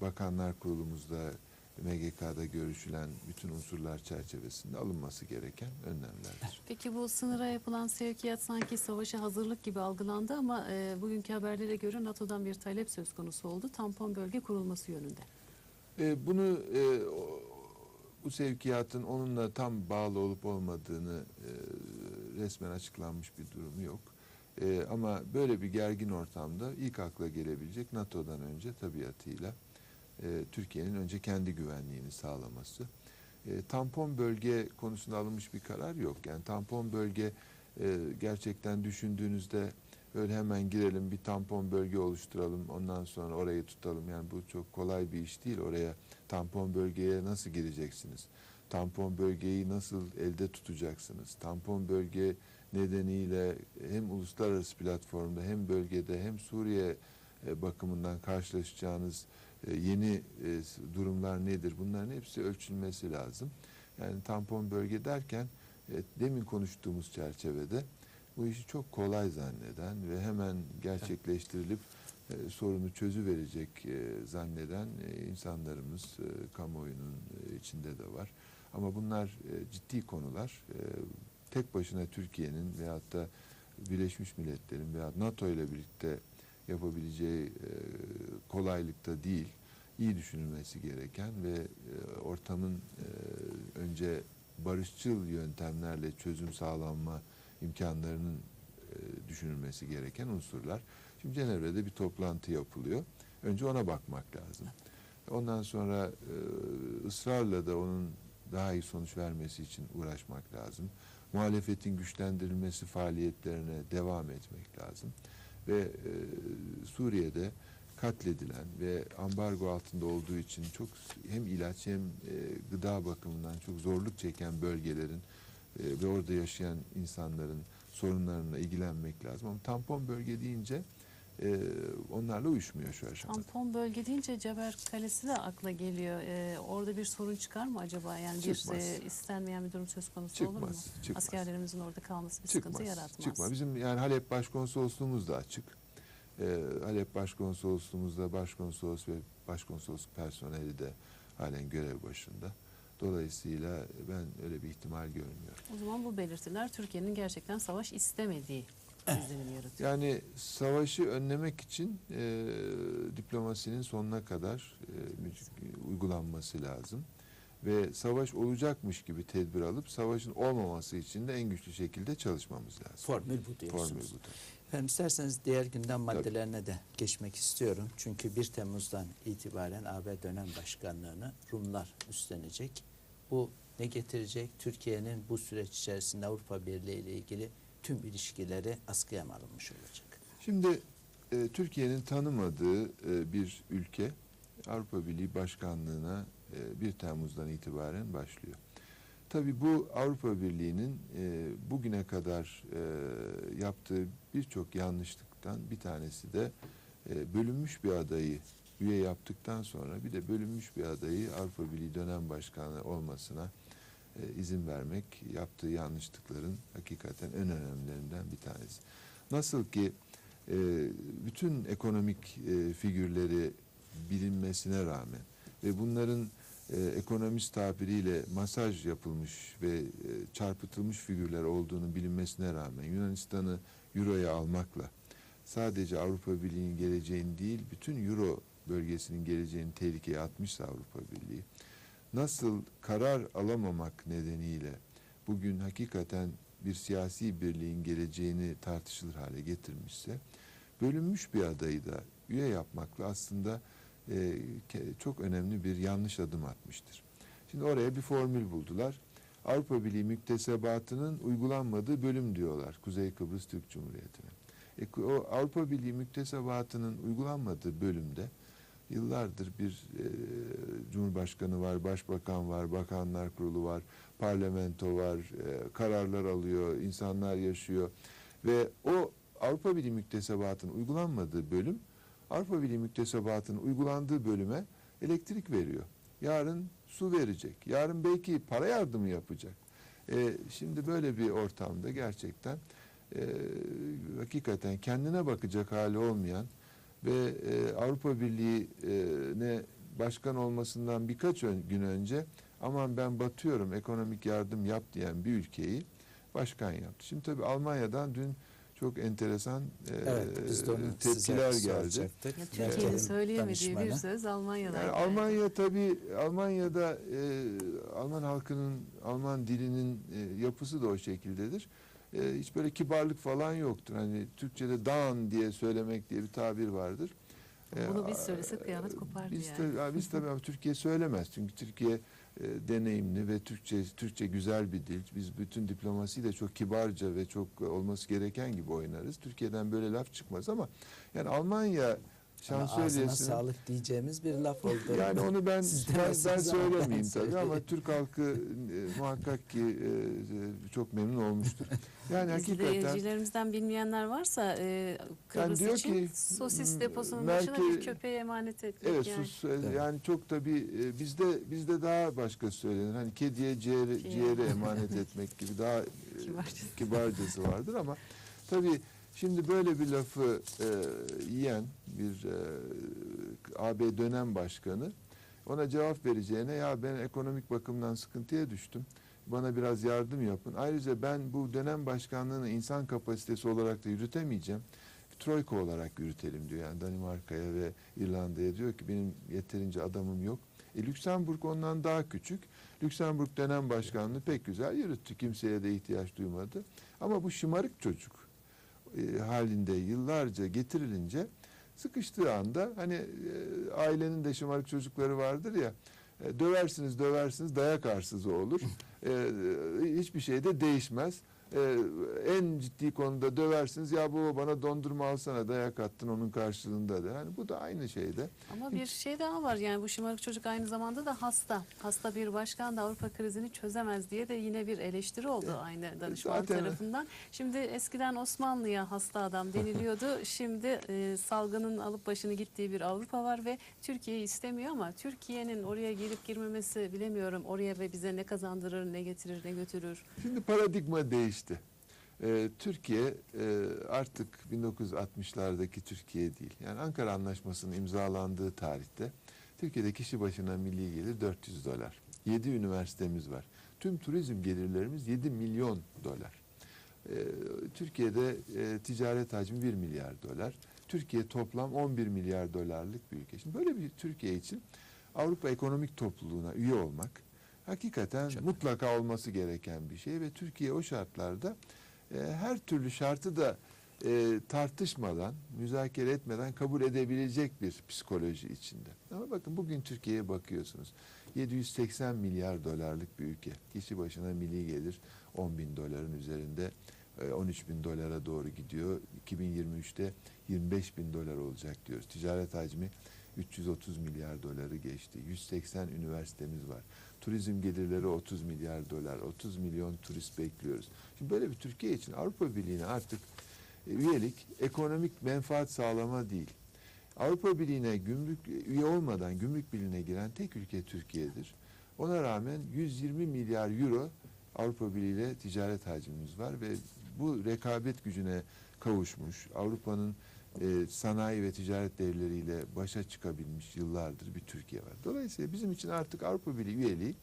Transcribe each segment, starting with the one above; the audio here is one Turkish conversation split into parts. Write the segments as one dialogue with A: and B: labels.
A: Bakanlar Kurulumuzda MGK'da görüşülen bütün unsurlar çerçevesinde alınması gereken önlemlerdir.
B: Peki bu sınıra yapılan sevkiyat sanki savaşa hazırlık gibi algılandı ama e, bugünkü haberlere göre NATO'dan bir talep söz konusu oldu. Tampon bölge kurulması yönünde.
A: E, bunu e, o- bu sevkiyatın onunla tam bağlı olup olmadığını e, resmen açıklanmış bir durum yok. E, ama böyle bir gergin ortamda ilk akla gelebilecek NATO'dan önce tabiatıyla e, Türkiye'nin önce kendi güvenliğini sağlaması. E, tampon bölge konusunda alınmış bir karar yok. Yani tampon bölge e, gerçekten düşündüğünüzde öyle hemen girelim bir tampon bölge oluşturalım ondan sonra orayı tutalım. Yani bu çok kolay bir iş değil. Oraya tampon bölgeye nasıl gireceksiniz? Tampon bölgeyi nasıl elde tutacaksınız? Tampon bölge nedeniyle hem uluslararası platformda hem bölgede hem Suriye bakımından karşılaşacağınız e, yeni e, durumlar nedir? Bunların hepsi ölçülmesi lazım. Yani tampon bölge derken e, demin konuştuğumuz çerçevede bu işi çok kolay zanneden ve hemen gerçekleştirilip e, sorunu çözüverecek e, zanneden e, insanlarımız e, kamuoyunun e, içinde de var. Ama bunlar e, ciddi konular. E, tek başına Türkiye'nin veyahut da Birleşmiş Milletler'in veya NATO ile birlikte yapabileceği e, kolaylıkta değil, iyi düşünülmesi gereken ve e, ortamın e, önce barışçıl yöntemlerle çözüm sağlanma imkanlarının düşünülmesi gereken unsurlar. Şimdi Cenevre'de bir toplantı yapılıyor. Önce ona bakmak lazım. Ondan sonra ısrarla da onun daha iyi sonuç vermesi için uğraşmak lazım. Muhalefetin güçlendirilmesi faaliyetlerine devam etmek lazım. Ve e, Suriye'de katledilen ve ambargo altında olduğu için çok hem ilaç hem e, gıda bakımından çok zorluk çeken bölgelerin e, ve orada yaşayan insanların sorunlarına ilgilenmek lazım. Ama tampon bölge deyince e, onlarla uyuşmuyor şu aşamada.
B: Tampon bölge deyince Ceber Kalesi de akla geliyor. E, orada bir sorun çıkar mı acaba? Yani
A: Çıkmaz.
B: bir e, istenmeyen bir durum söz konusu olur mu?
A: Çıkmaz, çıkmaz.
B: Askerlerimizin orada kalması bir sıkıntı
A: çıkmaz,
B: yaratmaz.
A: çıkmaz. Bizim yani Halep Başkonsolosluğumuz da açık. Ee, Halep Başkonsolosluğumuzda başkonsolos ve başkonsolosluk personeli de halen görev başında. Dolayısıyla ben öyle bir ihtimal görmüyorum.
B: O zaman bu belirtiler Türkiye'nin gerçekten savaş istemediği izlenimi yaratıyor.
A: Yani savaşı önlemek için e, diplomasinin sonuna kadar e, uygulanması lazım. Ve savaş olacakmış gibi tedbir alıp savaşın olmaması için de en güçlü şekilde çalışmamız lazım.
C: Formül bu diyorsunuz.
A: Formül bu.
C: Efendim isterseniz diğer gündem maddelerine de geçmek istiyorum. Çünkü 1 Temmuz'dan itibaren AB dönem başkanlığını Rumlar üstlenecek. Bu ne getirecek? Türkiye'nin bu süreç içerisinde Avrupa Birliği ile ilgili tüm ilişkileri askıya mı alınmış olacak?
A: Şimdi e, Türkiye'nin tanımadığı e, bir ülke Avrupa Birliği Başkanlığı'na e, 1 Temmuz'dan itibaren başlıyor. Tabii bu Avrupa Birliği'nin e, bugüne kadar e, yaptığı birçok yanlışlıktan bir tanesi de e, bölünmüş bir adayı üye yaptıktan sonra bir de bölünmüş bir adayı Avrupa Birliği dönem başkanı olmasına izin vermek yaptığı yanlışlıkların hakikaten en önemlilerinden bir tanesi. Nasıl ki e, bütün ekonomik e, figürleri bilinmesine rağmen ve bunların e, ekonomist tabiriyle masaj yapılmış ve e, çarpıtılmış figürler olduğunu bilinmesine rağmen Yunanistan'ı Euro'ya almakla sadece Avrupa Birliği'nin geleceğini değil bütün Euro bölgesinin geleceğini tehlikeye atmışsa Avrupa Birliği nasıl karar alamamak nedeniyle bugün hakikaten bir siyasi birliğin geleceğini tartışılır hale getirmişse bölünmüş bir adayı da üye yapmakla aslında e, çok önemli bir yanlış adım atmıştır. Şimdi oraya bir formül buldular. Avrupa Birliği müktesebatının uygulanmadığı bölüm diyorlar Kuzey Kıbrıs Türk Cumhuriyeti'ne. E, o Avrupa Birliği müktesebatının uygulanmadığı bölümde yıllardır bir e, cumhurbaşkanı var, başbakan var, bakanlar kurulu var, parlamento var, e, kararlar alıyor, insanlar yaşıyor ve o Avrupa Birliği müktesebatının uygulanmadığı bölüm Avrupa Birliği müktesebatının uygulandığı bölüme elektrik veriyor. Yarın su verecek. Yarın belki para yardımı yapacak. E, şimdi böyle bir ortamda gerçekten e, hakikaten kendine bakacak hali olmayan ve e, Avrupa Birliği'ne başkan olmasından birkaç ön- gün önce aman ben batıyorum ekonomik yardım yap diyen bir ülkeyi başkan yaptı. Şimdi tabii Almanya'dan dün çok enteresan e,
C: Evet, biz de onu
A: tepkiler geldi.
B: Türkiye'nin söyleyemediği bir söz Almanya'dan.
A: Yani. Almanya tabii Almanya'da e, Alman halkının Alman dilinin e, yapısı da o şekildedir. E, hiç böyle kibarlık falan yoktur. Hani Türkçe'de dan diye söylemek diye bir tabir vardır. E,
B: Bunu biz söylesek kıyamet kopardı
A: biz
B: yani.
A: Tabii, ha, biz tabii ama Türkiye söylemez. Çünkü Türkiye e, deneyimli ve Türkçe Türkçe güzel bir dil. Biz bütün diplomasiyle çok kibarca ve çok e, olması gereken gibi oynarız. Türkiye'den böyle laf çıkmaz ama yani Almanya
C: Ama ağzına
A: şansölyesinin
C: sağlık diyeceğimiz bir laf oldu.
A: yani onu ben ben, ben söylemeyeyim tabii ama. Türk halkı e, muhakkak ki e, e, çok memnun olmuştur. Yani hakikaten
B: bilmeyenler varsa e, Kıbrıs
A: diyor
B: için
A: ki,
B: sosis
A: m,
B: deposunun
A: Merkel-
B: başına bir köpeğe emanet etmek
A: evet
B: yani.
A: sus e,
C: Evet.
A: yani çok tabii e, bizde bizde daha başka söylenir. Hani kediye ciğeri,
B: Ciğer.
A: ciğere emanet etmek gibi daha e,
B: kibarcası
A: vardır ama tabii şimdi böyle bir lafı e, yiyen bir e, AB dönem başkanı ona cevap vereceğine ya ben ekonomik bakımdan sıkıntıya düştüm. Bana biraz yardım yapın. Ayrıca ben bu dönem başkanlığını insan kapasitesi olarak da yürütemeyeceğim. Troika olarak yürütelim diyor. Yani Danimarka'ya ve İrlanda'ya diyor ki benim yeterince adamım yok. E, Lüksemburg ondan daha küçük. Lüksemburg dönem başkanlığı pek güzel yürüttü. Kimseye de ihtiyaç duymadı. Ama bu şımarık çocuk e, halinde yıllarca getirilince sıkıştığı anda hani e, ailenin de şımarık çocukları vardır ya e, döversiniz döversiniz dayak arsızı olur. E, hiçbir şey de değişmez. E, en ciddi konuda döversiniz ya baba bana dondurma alsana dayak attın onun karşılığında da. Yani bu da aynı şeyde.
B: Ama bir şey daha var yani bu şımarık çocuk aynı zamanda da hasta. Hasta bir başkan da Avrupa krizini çözemez diye de yine bir eleştiri oldu aynı danışman
A: zaten-
B: tarafından. Şimdi eskiden Osmanlı'ya hasta adam deniliyordu. Şimdi e, salgının alıp başını gittiği bir Avrupa var ve Türkiye'yi istemiyor ama Türkiye'nin oraya girip girmemesi bilemiyorum. Oraya ve bize ne kazandırır, ne getirir, ne götürür.
A: Şimdi paradigma değişti. Ee, Türkiye e, artık 1960'lardaki Türkiye değil. Yani Ankara Anlaşması'nın imzalandığı tarihte Türkiye'de kişi başına milli gelir 400 dolar. 7 üniversitemiz var. Tüm turizm gelirlerimiz 7 milyon dolar. Ee, Türkiye'de e, ticaret hacmi 1 milyar dolar. Türkiye toplam 11 milyar dolarlık bir ülke. Şimdi böyle bir Türkiye için Avrupa Ekonomik Topluluğu'na üye olmak hakikaten
C: Çok
A: mutlaka olması gereken bir şey ve Türkiye o şartlarda e, her türlü şartı da e, tartışmadan, müzakere etmeden kabul edebilecek bir psikoloji içinde. Ama bakın bugün Türkiye'ye bakıyorsunuz. 780 milyar dolarlık bir ülke. Kişi başına milli gelir 10 bin doların üzerinde e, 13 bin dolara doğru gidiyor. 2023'te 25 bin dolar olacak diyoruz. Ticaret hacmi 330 milyar doları geçti. 180 üniversitemiz var. Turizm gelirleri 30 milyar dolar. 30 milyon turist bekliyoruz. Şimdi böyle bir Türkiye için Avrupa Birliği'ne artık e, üyelik ekonomik menfaat sağlama değil. Avrupa Birliği'ne gümrük üye olmadan gümrük birliğine giren tek ülke Türkiye'dir. Ona rağmen 120 milyar euro Avrupa Birliği ile ticaret hacmimiz var ve bu rekabet gücüne kavuşmuş. Avrupa'nın e, sanayi ve ticaret devleriyle başa çıkabilmiş yıllardır bir Türkiye var. Dolayısıyla bizim için artık Avrupa Birliği üyeliği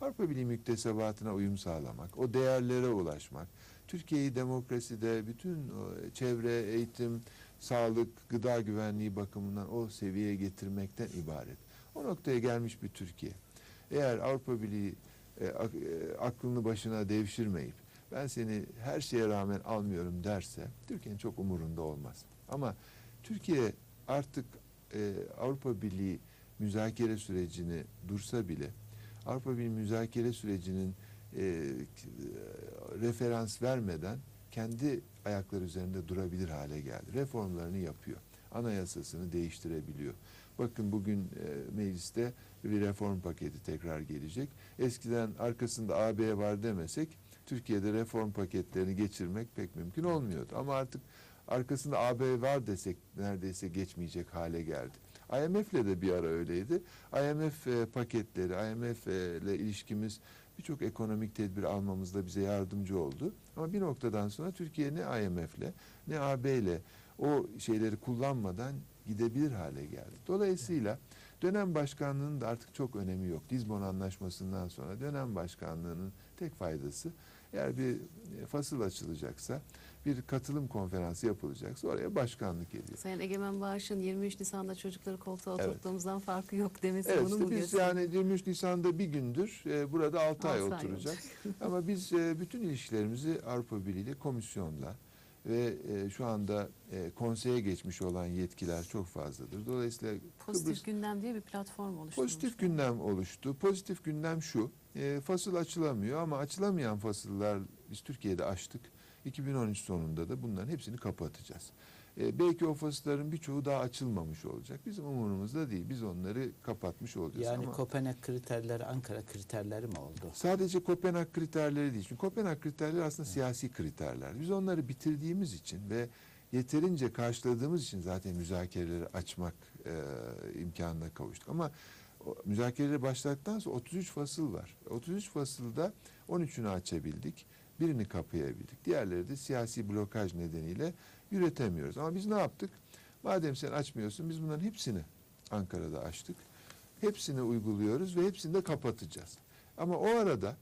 A: Avrupa Birliği müktesebatına uyum sağlamak, o değerlere ulaşmak, Türkiye'yi demokraside bütün o çevre, eğitim, sağlık, gıda güvenliği bakımından o seviyeye getirmekten ibaret. O noktaya gelmiş bir Türkiye. Eğer Avrupa Birliği e, e, aklını başına devşirmeyip ben seni her şeye rağmen almıyorum derse Türkiye'nin çok umurunda olmaz. Ama Türkiye artık e, Avrupa Birliği müzakere sürecini dursa bile Avrupa Birliği müzakere sürecinin e, referans vermeden kendi ayakları üzerinde durabilir hale geldi. Reformlarını yapıyor. Anayasasını değiştirebiliyor. Bakın bugün e, mecliste bir reform paketi tekrar gelecek. Eskiden arkasında AB var demesek Türkiye'de reform paketlerini geçirmek pek mümkün olmuyordu. Ama artık arkasında AB var desek neredeyse geçmeyecek hale geldi. IMF'le de bir ara öyleydi. IMF e, paketleri, IMF ile ilişkimiz birçok ekonomik tedbir almamızda bize yardımcı oldu. Ama bir noktadan sonra Türkiye ne IMF'le ne AB ile o şeyleri kullanmadan gidebilir hale geldi. Dolayısıyla Dönem başkanlığının da artık çok önemi yok. Lizbon Anlaşması'ndan sonra dönem başkanlığının tek faydası eğer bir e, fasıl açılacaksa, bir katılım konferansı yapılacaksa oraya başkanlık ediyor.
B: Sayın Egemen Bağış'ın 23 Nisan'da çocukları koltuğa
A: Evet.
B: oturttuğumuzdan farkı yok demesi
A: Evet
B: bunu
A: işte
B: mu
A: biz
B: gösteriyor?
A: yani 23 Nisan'da bir gündür e, burada 6 ay
B: Altı ay
A: oturacak. Ama biz e, bütün ilişkilerimizi Avrupa Birliği ile komisyonla ve e, şu anda e, konseye geçmiş olan yetkiler çok fazladır. Dolayısıyla
B: Pozitif
A: Kıbrıs
B: gündem diye bir platform oluşturmuş.
A: pozitif gündem oluştu. Pozitif gündem şu. E, fasıl açılamıyor ama açılamayan fasıllar biz Türkiye'de açtık. 2013 sonunda da bunların hepsini kapatacağız. E, belki o fasılların birçoğu daha açılmamış olacak. Bizim umurumuzda değil. Biz onları kapatmış olacağız.
C: Yani
A: ama
C: Kopenhag kriterleri Ankara kriterleri mi oldu?
A: Sadece Kopenhag kriterleri değil. Çünkü Kopenhag kriterleri aslında siyasi kriterler. Biz onları bitirdiğimiz için ve yeterince karşıladığımız için zaten müzakereleri açmak e, imkanına kavuştuk. Ama müzakereleri başladıktan sonra 33 fasıl var. 33 fasılda 13'ünü açabildik. Birini kapayabildik. Diğerleri de siyasi blokaj nedeniyle yürütemiyoruz. Ama biz ne yaptık? Madem sen açmıyorsun biz bunların hepsini Ankara'da açtık. Hepsini uyguluyoruz ve hepsini de kapatacağız. Ama o arada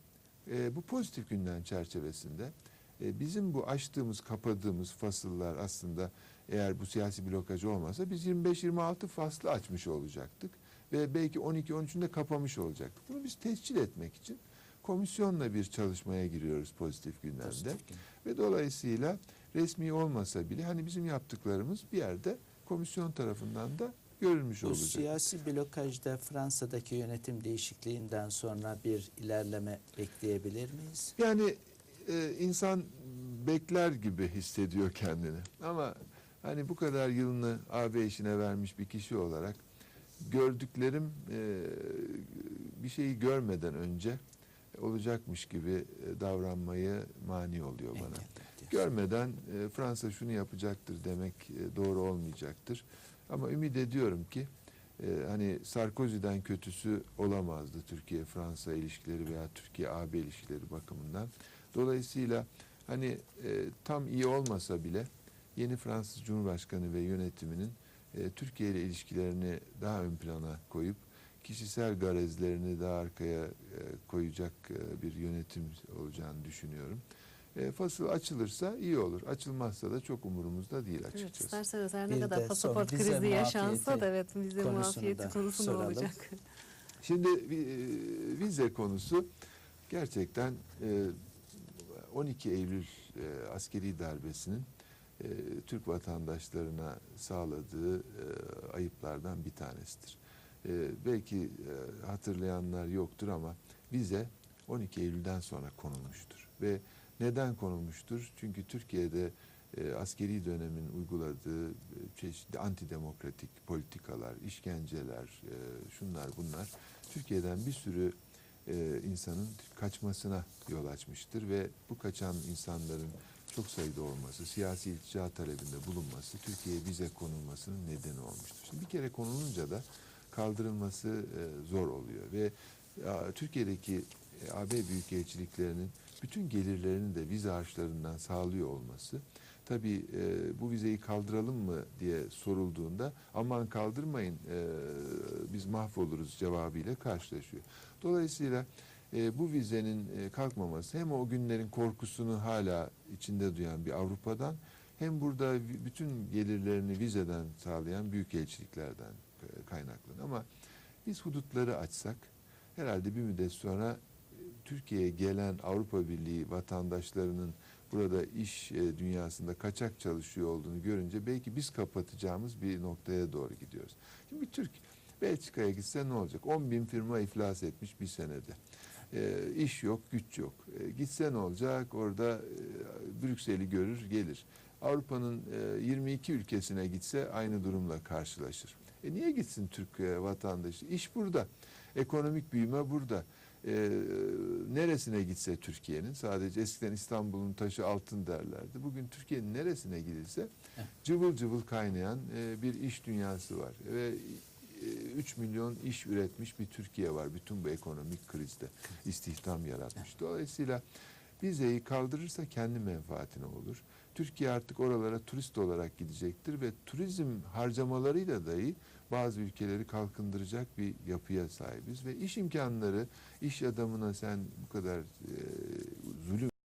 A: e, bu pozitif gündem çerçevesinde e, bizim bu açtığımız, kapadığımız fasıllar aslında eğer bu siyasi blokaj olmasa biz 25-26 faslı açmış olacaktık. Ve belki 12-13'ünü de kapamış olacaktık. Bunu biz tescil etmek için komisyonla bir çalışmaya giriyoruz pozitif gündemde.
C: Pozitif gündem.
A: Ve dolayısıyla resmi olmasa bile hani bizim yaptıklarımız bir yerde komisyon tarafından da görülmüş
C: Bu
A: olacak.
C: siyasi blokajda Fransa'daki yönetim değişikliğinden sonra bir ilerleme bekleyebilir miyiz?
A: Yani e, insan bekler gibi hissediyor kendini. Ama hani bu kadar yılını AB işine vermiş bir kişi olarak gördüklerim e, bir şeyi görmeden önce olacakmış gibi e, davranmayı mani oluyor bana. Görmeden e, Fransa şunu yapacaktır demek e, doğru olmayacaktır. Ama ümit ediyorum ki e, hani Sarkozy'den kötüsü olamazdı Türkiye-Fransa ilişkileri veya Türkiye-AB ilişkileri bakımından. Dolayısıyla hani e, tam iyi olmasa bile yeni Fransız Cumhurbaşkanı ve yönetiminin e, Türkiye ile ilişkilerini daha ön plana koyup kişisel garezlerini daha arkaya e, koyacak e, bir yönetim olacağını düşünüyorum. E, fasıl açılırsa iyi olur. Açılmazsa da çok umurumuzda değil
B: Evet,
A: açıkçası.
B: isterseniz her ne
C: Bir
B: kadar
C: de
B: pasaport krizi yaşansa da evet vize muafiyeti
C: da
B: konusunda
C: soralım.
B: olacak.
A: Şimdi e, vize konusu gerçekten e, 12 Eylül e, askeri darbesinin e, Türk vatandaşlarına sağladığı e, ayıplardan bir tanesidir. E, belki e, hatırlayanlar yoktur ama vize 12 Eylül'den sonra konulmuştur ve neden konulmuştur? Çünkü Türkiye'de e, askeri dönemin uyguladığı e, çeşitli antidemokratik politikalar, işkenceler, e, şunlar bunlar Türkiye'den bir sürü e, insanın kaçmasına yol açmıştır ve bu kaçan insanların çok sayıda olması, siyasi iltica talebinde bulunması, Türkiye'ye vize konulmasının nedeni olmuştur. Şimdi bir kere konulunca da kaldırılması e, zor oluyor ve Türkiye'deki e, AB büyükelçiliklerinin bütün gelirlerini de vize harçlarından sağlıyor olması tabii e, bu vizeyi kaldıralım mı diye sorulduğunda aman kaldırmayın e, biz mahvoluruz cevabıyla karşılaşıyor. Dolayısıyla e, bu vizenin e, kalkmaması hem o günlerin korkusunu hala içinde duyan bir Avrupa'dan hem burada bütün gelirlerini vizeden sağlayan büyükelçiliklerden kaynaklanıyor. Ama biz hudutları açsak herhalde bir müddet sonra e, Türkiye'ye gelen Avrupa Birliği vatandaşlarının burada iş e, dünyasında kaçak çalışıyor olduğunu görünce belki biz kapatacağımız bir noktaya doğru gidiyoruz. Şimdi bir Türk Belçika'ya gitse ne olacak? 10 bin firma iflas etmiş bir senede. E, iş yok, güç yok. E, gitse ne olacak? Orada e, Brüksel'i görür, gelir. Avrupa'nın e, 22 ülkesine gitse aynı durumla karşılaşır. E niye gitsin Türk e, vatandaşı? İş burada. Ekonomik büyüme burada. E, neresine gitse Türkiye'nin sadece eskiden İstanbul'un taşı altın derlerdi. Bugün Türkiye'nin neresine gidilse cıvıl cıvıl kaynayan e, bir iş dünyası var. Ve e, 3 milyon iş üretmiş bir Türkiye var bütün bu ekonomik krizde. istihdam yaratmış. Dolayısıyla vizeyi kaldırırsa kendi menfaatine olur. Türkiye artık oralara turist olarak gidecektir ve turizm harcamalarıyla dahi bazı ülkeleri kalkındıracak bir yapıya sahibiz. Ve iş imkanları iş adamına sen bu kadar e, zulüm